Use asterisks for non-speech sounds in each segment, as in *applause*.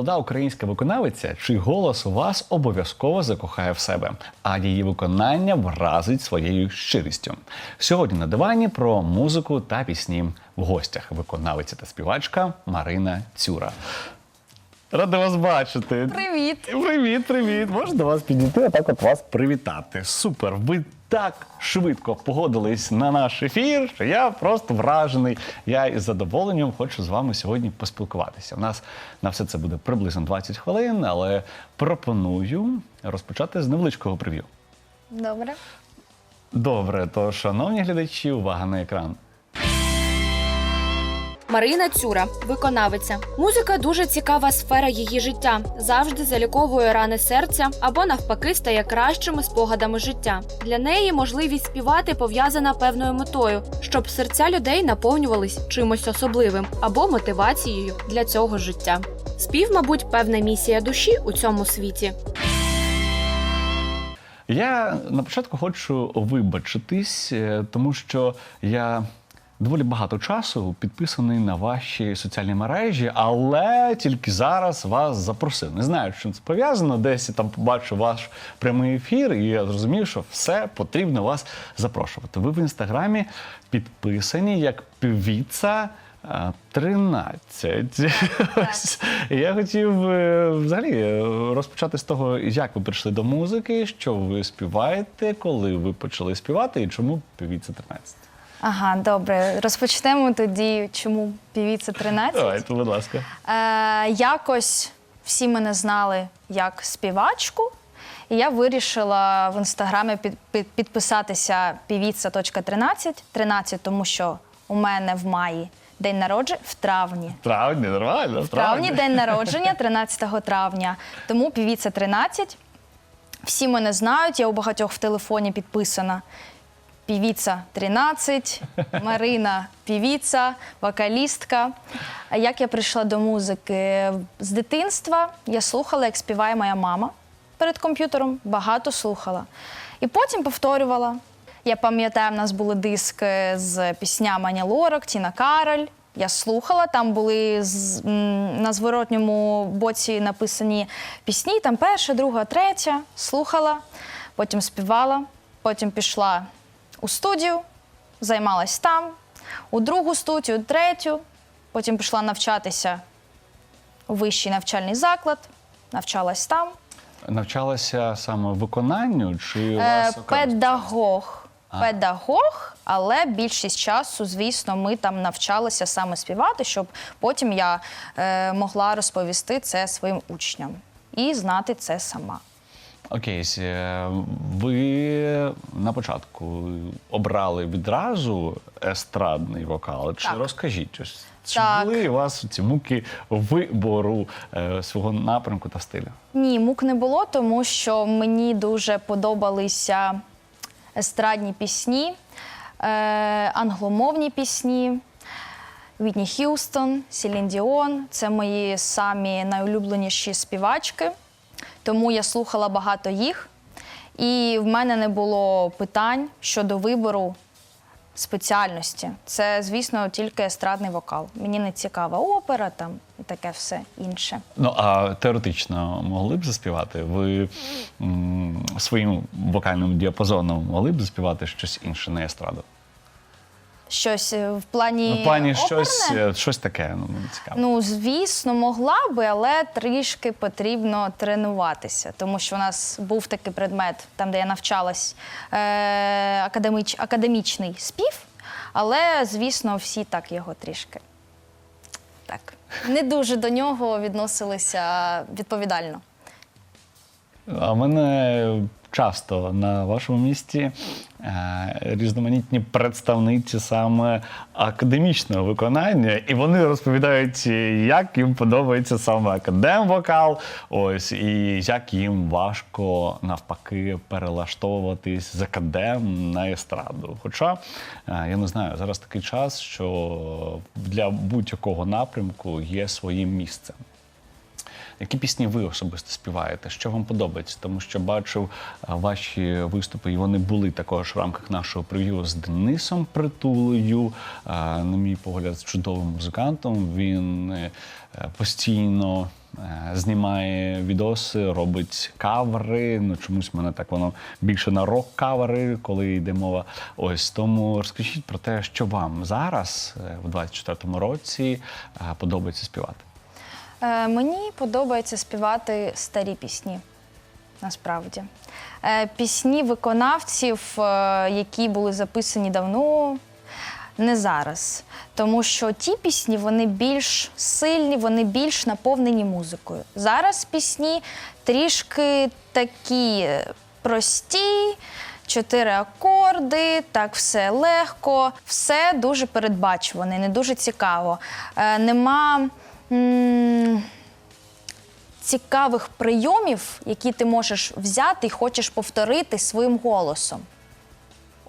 молода українська виконавиця, чий голос вас обов'язково закохає в себе, а її виконання вразить своєю щирістю. Сьогодні на дивані про музику та пісні в гостях виконавиця та співачка Марина Цюра. Рада вас бачити. Привіт! Привіт, привіт! Можна до вас підійти, а так от вас привітати. Супер! Ви так швидко погодились на наш ефір, що я просто вражений. Я із задоволенням хочу з вами сьогодні поспілкуватися. У нас на все це буде приблизно 20 хвилин, але пропоную розпочати з невеличкого прев'ю. Добре. Добре, то, шановні глядачі, увага на екран. Марина Цюра, виконавиця. Музика дуже цікава сфера її життя. Завжди заліковує рани серця або навпаки стає кращими спогадами життя. Для неї можливість співати пов'язана певною метою, щоб серця людей наповнювались чимось особливим або мотивацією для цього життя. Спів, мабуть, певна місія душі у цьому світі. Я на початку хочу вибачитись, е, тому що я доволі багато часу підписаний на ваші соціальні мережі, але тільки зараз вас запросив. Не знаю, чим це пов'язано. Десь я там побачив ваш прямий ефір, і я зрозумів, що все потрібно вас запрошувати. Ви в інстаграмі підписані як півіца. е, 13. *laughs* Я хотів е, взагалі е, розпочати з того, як ви прийшли до музики, що ви співаєте, коли ви почали співати і чому півіця 13. Ага, добре. Розпочнемо тоді, чому півіця 13. Давайте, будь ласка. Е, якось всі мене знали як співачку, і я вирішила в інстаграмі під, під, підписатися півіця.13. 13, тому що у мене в маї день народження в травні. В травні, нормально. В травні день *laughs* народження, 13 травня. Тому півіця 13. Всі мене знають, я у багатьох в телефоні підписана. Півіця 13, *laughs* Марина півіця, вокалістка. А як я прийшла до музики з дитинства, я слухала, як співає моя мама перед комп'ютером, багато слухала. І потім повторювала. Я пам'ятаю, в нас були диски з піснями Ані Лорак, Тіна Кароль. Я слухала, там були з- м, на зворотньому боці написані пісні, там перша, друга, третя. Слухала, потім співала, потім пішла у студію, займалась там, у другу студію, третю, потім пішла навчатися у вищий навчальний заклад, навчалась там. Навчалася саме виконанню чи Е, окремо? педагог. Педагог, але більшість часу, звісно, ми там навчалися саме співати, щоб потім я е, могла розповісти це своїм учням і знати це сама. Окей, е, ви на початку обрали відразу естрадний вокал. Чи Так. розкажіть, ось, чи Так. були у вас ці муки вибору е, свого напрямку та стилю? Ні, мук не було, тому що мені дуже подобалися естрадні пісні, е, англомовні пісні. Вітні Х'юстон, Селін Діон це мої самі найулюбленіші співачки, тому я слухала багато їх. І в мене не було питань щодо вибору спеціальності. Це, звісно, тільки естрадний вокал. Мені не цікава опера там і таке все інше. Ну а теоретично могли б заспівати? Ви своїм вокальним діапазоном могли б заспівати щось інше, не естраду? Щось е, в плані, в плані оперне? щось, е, щось таке, ну мені цікаво. Ну, звісно, могла би, але трішки потрібно тренуватися, тому що у нас був такий предмет, там, де я навчалась, е- академіч, академічний спів, але, звісно, всі так його трішки. Так. Не дуже до нього відносилися відповідально. А в мене часто на вашому місці е, різноманітні представниці саме академічного виконання, і вони розповідають, як їм подобається саме академ-вокал, ось і як їм важко навпаки перелаштовуватись з академ на естраду. Хоча е, я не знаю, зараз такий час, що для будь-якого напрямку є своє місце. Які пісні ви особисто співаєте? Що вам подобається? Тому що бачив ваші виступи, і вони були також в рамках нашого прев'ю з Денисом Притулею. На мій погляд, чудовим музикантом. Він е, постійно е, знімає відоси, робить кавери. Ну чомусь мене так воно більше на рок-кавери, коли йде мова. Ось тому розкажіть про те, що вам зараз, е, в 24-му році, подобається співати. Е, мені подобається співати старі пісні. Насправді. Е, пісні виконавців, е, які були записані давно, не зараз. Тому що ті пісні вони більш сильні, вони більш наповнені музикою. Зараз пісні трішки такі прості, чотири акорди, так все легко, все дуже передбачуване, не дуже цікаво. Нема. Цікавих прийомів, які ти можеш взяти і хочеш повторити своїм голосом.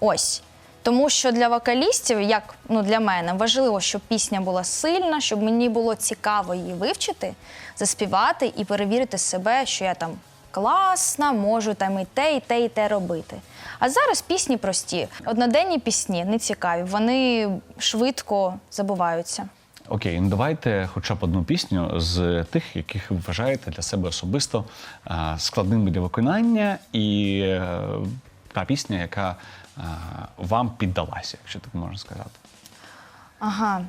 Ось. Тому що для вокалістів, як ну, для мене, важливо, щоб пісня була сильна, щоб мені було цікаво її вивчити, заспівати і перевірити себе, що я там класна, можу там і те, і те, і те робити. А зараз пісні прості. Одноденні пісні не цікаві, вони швидко забуваються. Окей, ну давайте хоча б одну пісню з тих, яких ви вважаєте для себе особисто складними для виконання, і е, та пісня, яка вам піддалася, якщо так можна сказати. Ага.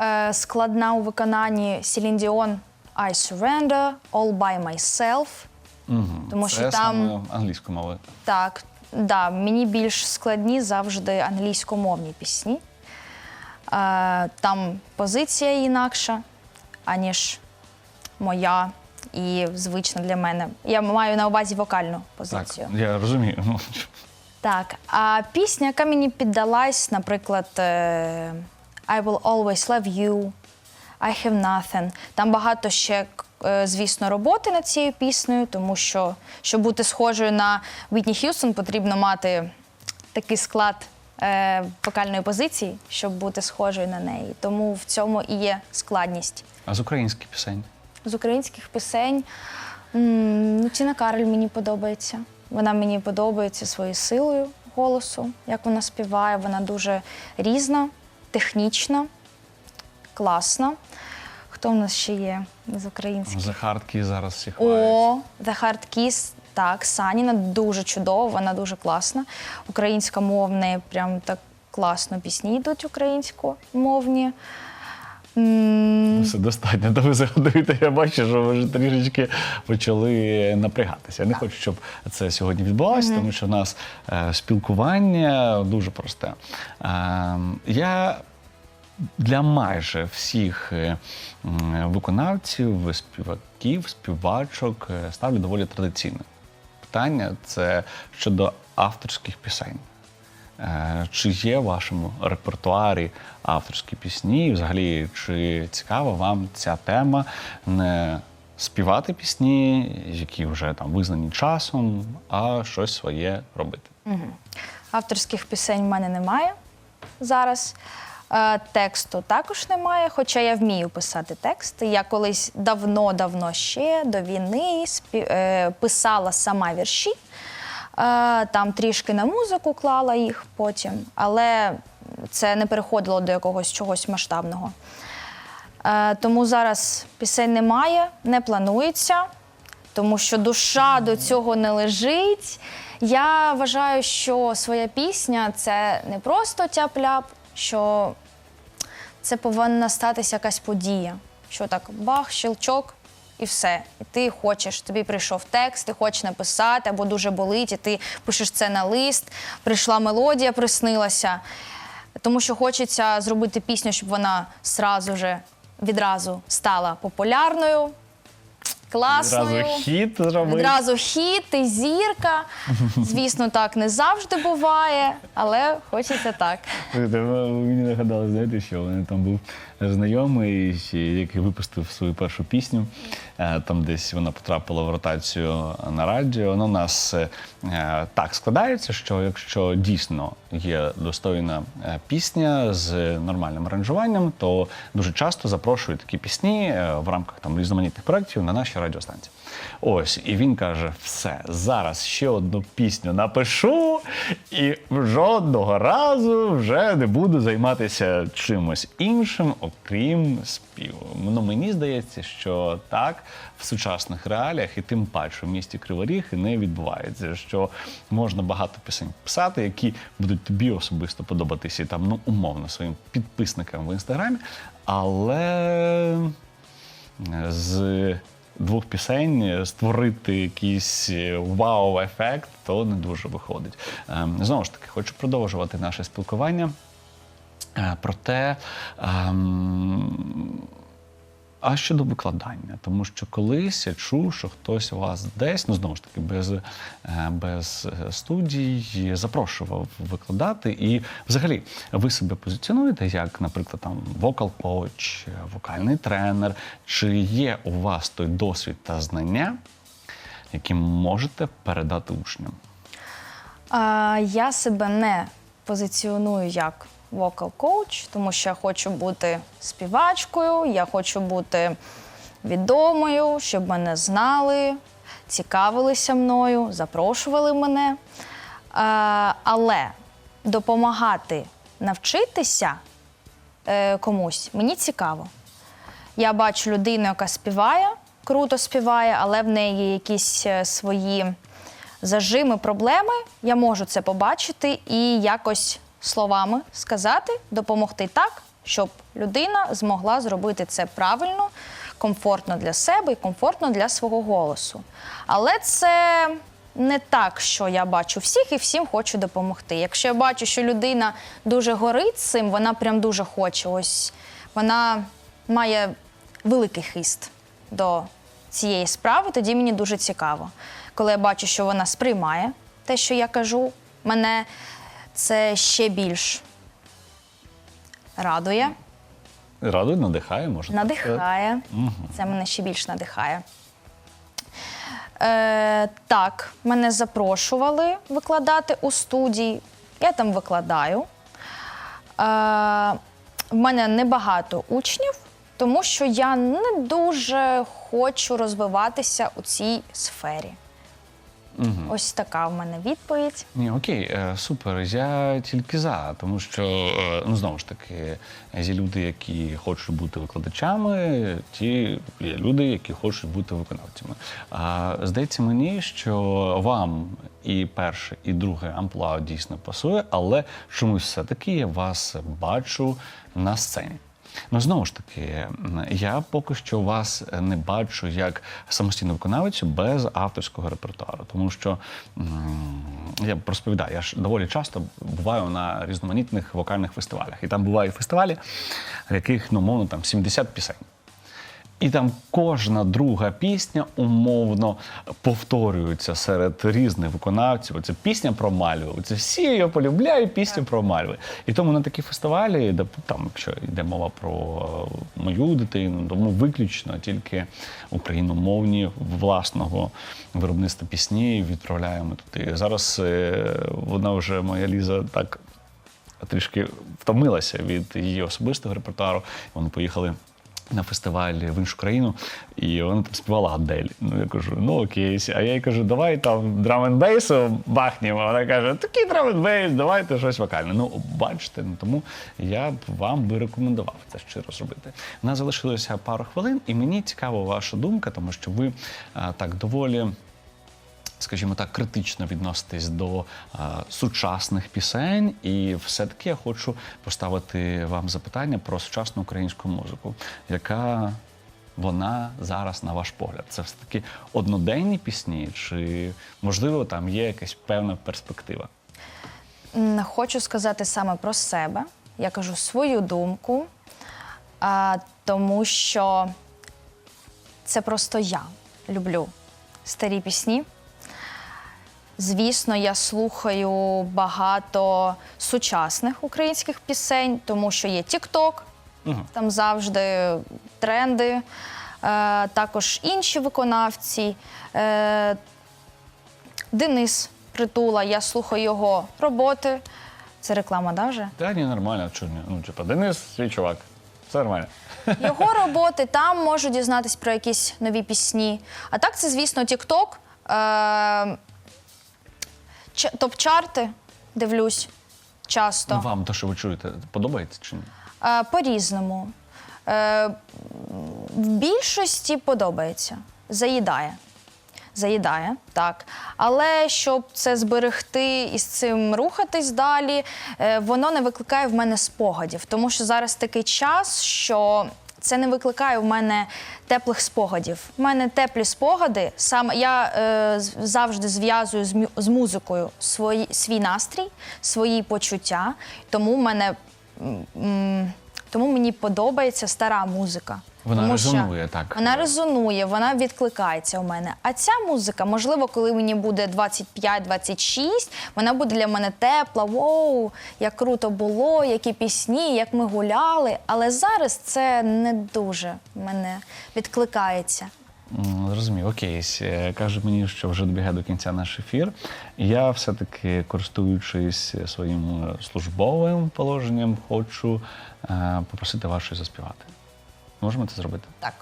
Е, складна у виконанні Celine Dion I Surrender, All by Myself. Угу. Тому Це що там- саме англійською мовою. Так, да, мені більш складні завжди англійськомовні пісні. Е, там позиція інакша, аніж моя і звична для мене. Я маю на увазі вокальну Так, позицію. я розумію. Так, а пісня, яка мені піддалась, наприклад, е, I will always love you, I have nothing. Там багато ще, е, звісно, роботи над цією піснею, тому що, щоб бути схожою на Вітні Х'юстон, потрібно мати такий склад вокальної позиції, щоб бути схожою на неї. Тому в цьому і є складність. А з українських пісень? З українських пісень ну, Тіна Кароль мені подобається. Вона мені подобається своєю силою голосу, як вона співає. Вона дуже різна, технічна, класна. Хто в нас ще є з українських? Захартки зараз всі хвалять. О, The Hard Kiss, так, Саніна дуже чудова, вона дуже класна. Українська мовна, прям так класно пісні йдуть українськомовні. М, Все достатньо. То ви згадуєте, я бачу, що ви вже трішечки почали напрягатися. Я не хочу, щоб це сьогодні відбувалося, тому що в нас е, спілкування дуже просте. Е, я для майже всіх е, виконавців, співаків, співачок е, ставлю доволі традиційне питання це щодо авторських пісень. Е, Чи є в вашому репертуарі авторські пісні? І взагалі, чи цікава вам ця тема не співати пісні, які вже там визнані часом, а щось своє робити? Авторських пісень в мене немає зараз. Е, Тексту також немає, хоча я вмію писати тексти. Я колись давно-давно ще до війни е, писала сама вірші, е, там трішки на музику клала їх потім, але це не переходило до якогось чогось масштабного. Тому зараз пісень немає, не планується, тому що душа до цього не лежить. Я вважаю, що своя пісня це не просто тяп-ляп, що це повинна статися якась подія. Що так бах, щелчок і все. І ти хочеш, тобі прийшов текст, ти хочеш написати, або дуже болить, і ти пишеш це на лист, прийшла мелодія, приснилася. Тому що хочеться зробити пісню, щоб вона сразу же, відразу стала популярною, класною. Одразу хіт зробив. Одразу хіт, ти зірка. *laughs* Звісно, так не завжди буває, але хочеться так. Мені нагадали, знаєте, що у мене там був знайомий, який випустив свою першу пісню. Е, Там десь вона потрапила в ротацію на радіо. Ну, у нас е, так складається, що якщо дійсно є достойна е, пісня з нормальним аранжуванням, то дуже часто запрошують такі пісні в рамках там різноманітних проєктів на наші радіостанції. Ось, і він каже: все, зараз ще одну пісню напишу, і жодного разу вже не буду займатися чимось іншим, окрім співу. Ну, мені здається, що так в сучасних реаліях, і тим паче в місті Кривий Ріг не відбувається, що можна багато пісень писати, які будуть тобі особисто подобатися і там, ну, умовно, своїм підписникам в інстаграмі, але з двох пісень створити якийсь вау-ефект, то не дуже виходить. Ем, Знову ж таки, хочу продовжувати наше спілкування. Е, Проте, ем, а щодо викладання, тому що колись я чув, що хтось вас десь, ну знову ж таки, без, е, без е, студій запрошував викладати. І взагалі ви себе позиціонуєте як, наприклад, там вокал-коуч, вокальний тренер. Чи є у вас той досвід та знання, які можете передати учням? А, я себе не позиціоную як вокал-коуч, тому що я хочу бути співачкою, я хочу бути відомою, щоб мене знали, цікавилися мною, запрошували мене. А, але допомагати навчитися е, комусь мені цікаво. Я бачу людину, яка співає, круто співає, але в неї є якісь е, свої зажими, проблеми. Я можу це побачити і якось словами сказати, допомогти так, щоб людина змогла зробити це правильно, комфортно для себе і комфортно для свого голосу. Але це не так, що я бачу всіх і всім хочу допомогти. Якщо я бачу, що людина дуже горить цим, вона прям дуже хоче. Ось вона має великий хист до цієї справи, тоді мені дуже цікаво. Коли я бачу, що вона сприймає те, що я кажу, мене це ще більш радує, Радує, надихає, можна. надихає. Це мене ще більш надихає. Е, так, мене запрошували викладати у студії. Я там викладаю. Е, в мене небагато учнів, тому що я не дуже хочу розвиватися у цій сфері. Ось така в мене відповідь. Ні, окей, е, супер. Я тільки за, тому що е, ну знову ж таки, є люди, які хочуть бути викладачами, ті є люди, які хочуть бути виконавцями. А здається мені, що вам і перше, і друге амплуа дійсно пасує, але чомусь все-таки я вас бачу на сцені. Ну, знову ж таки, я поки що вас не бачу як самостійну виконавицю без авторського репертуару, тому що я розповідаю, я ж доволі часто буваю на різноманітних вокальних фестивалях. І там бувають фестивалі, в яких, ну, мовно, там 70 пісень. І там кожна друга пісня умовно повторюється серед різних виконавців. Це пісня про мальви. Це всі її полюбляють пісню про мальви. І тому на такі фестивалі, де там, якщо йде мова про е, мою дитину, тому виключно тільки україномовні власного виробництва пісні відправляємо туди. Зараз е, вона вже моя Ліза так трішки втомилася від її особистого репертуару. Вони поїхали. На фестиваль в іншу країну, і вона там співала Адель. Ну я кажу, ну окей. А я їй кажу, давай там драм-н-бейсу бахнімо. Вона каже, такий драм-н-бейс, давайте щось вокальне. Ну, бачите, ну тому я б вам би рекомендував це щиро зробити. У нас залишилося пару хвилин, і мені цікава ваша думка, тому що ви а, так доволі скажімо так, критично відноситись до е, сучасних пісень, і все-таки я хочу поставити вам запитання про сучасну українську музику, яка вона зараз, на ваш погляд, це все таки одноденні пісні, чи можливо там є якась певна перспектива? Хочу сказати саме про себе. Я кажу свою думку, а, тому що це просто я люблю старі пісні. Звісно, я слухаю багато сучасних українських пісень, тому що є TikTok, там завжди тренди, е, також інші виконавці. Е, Денис Притула, я слухаю його роботи. Це реклама, да, вже? Та ні, нормально, чого ні? Ну, типа, Денис, свій чувак, все нормально. *laughs* Його роботи там можу дізнатись про якісь нові пісні. А так, це, звісно, TikTok, е- ч- топ-чарти дивлюсь часто. Ну, вам те, що ви чуєте, подобається чи ні? Е, По-різному. Е, в більшості подобається, заїдає. Заїдає, так. Але щоб це зберегти і з цим рухатись далі, е, воно не викликає в мене спогадів. Тому що зараз такий час, що це не викликає в мене теплих спогадів. У мене теплі спогади. Сам я е, завжди зв'язую з, з музикою свої, свій настрій, свої почуття. Тому в мене. м, Тому мені подобається стара музика. Вона Тому що резонує, так. Вона резонує, вона відкликається у мене. А ця музика, можливо, коли мені буде 25-26, вона буде для мене тепла. Воу, як круто було, які пісні, як ми гуляли. Але зараз це не дуже мене відкликається. Зрозумів, окей. Е, Каже мені, що вже добігає до кінця наш ефір. Я все-таки, користуючись своїм е, службовим положенням, хочу е, попросити вас щось заспівати. Можемо це зробити? Так.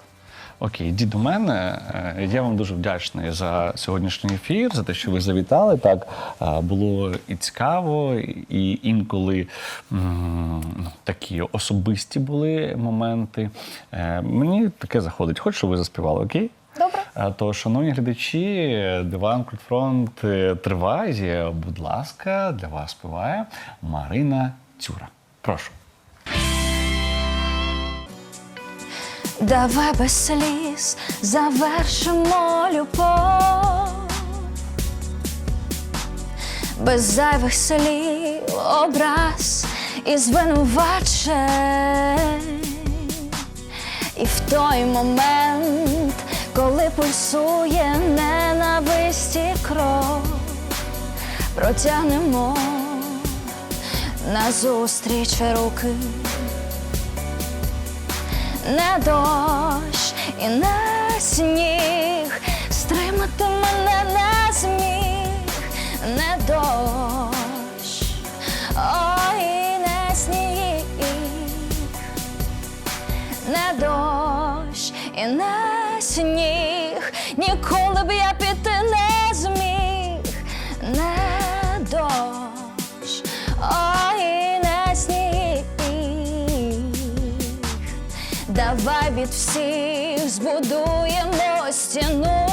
Окей, йдіть до мене. Е, Я вам дуже вдячний за сьогоднішній ефір, за те, що ви завітали. Так е, було і цікаво, і інколи ну, такі особисті були моменти. Е, Мені таке заходить. Хочу, щоб ви заспівали, окей? Добре. Е, То, шановні глядачі, диван Культфронт триває. Будь ласка, для вас співає Марина Цюра. Прошу. Давай без сліз завершимо любов, без зайвих слів, образ і звинувачень. І в той момент, коли пульсує ненависть і кров, протягнемо назустріч руки. Не дощ і не сніг, стримати мене не зміг, не дощ, ой, не сніг, не дощ і не від всіх збудуємо стіну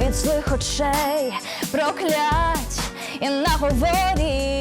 від злих очей проклять і наговорів.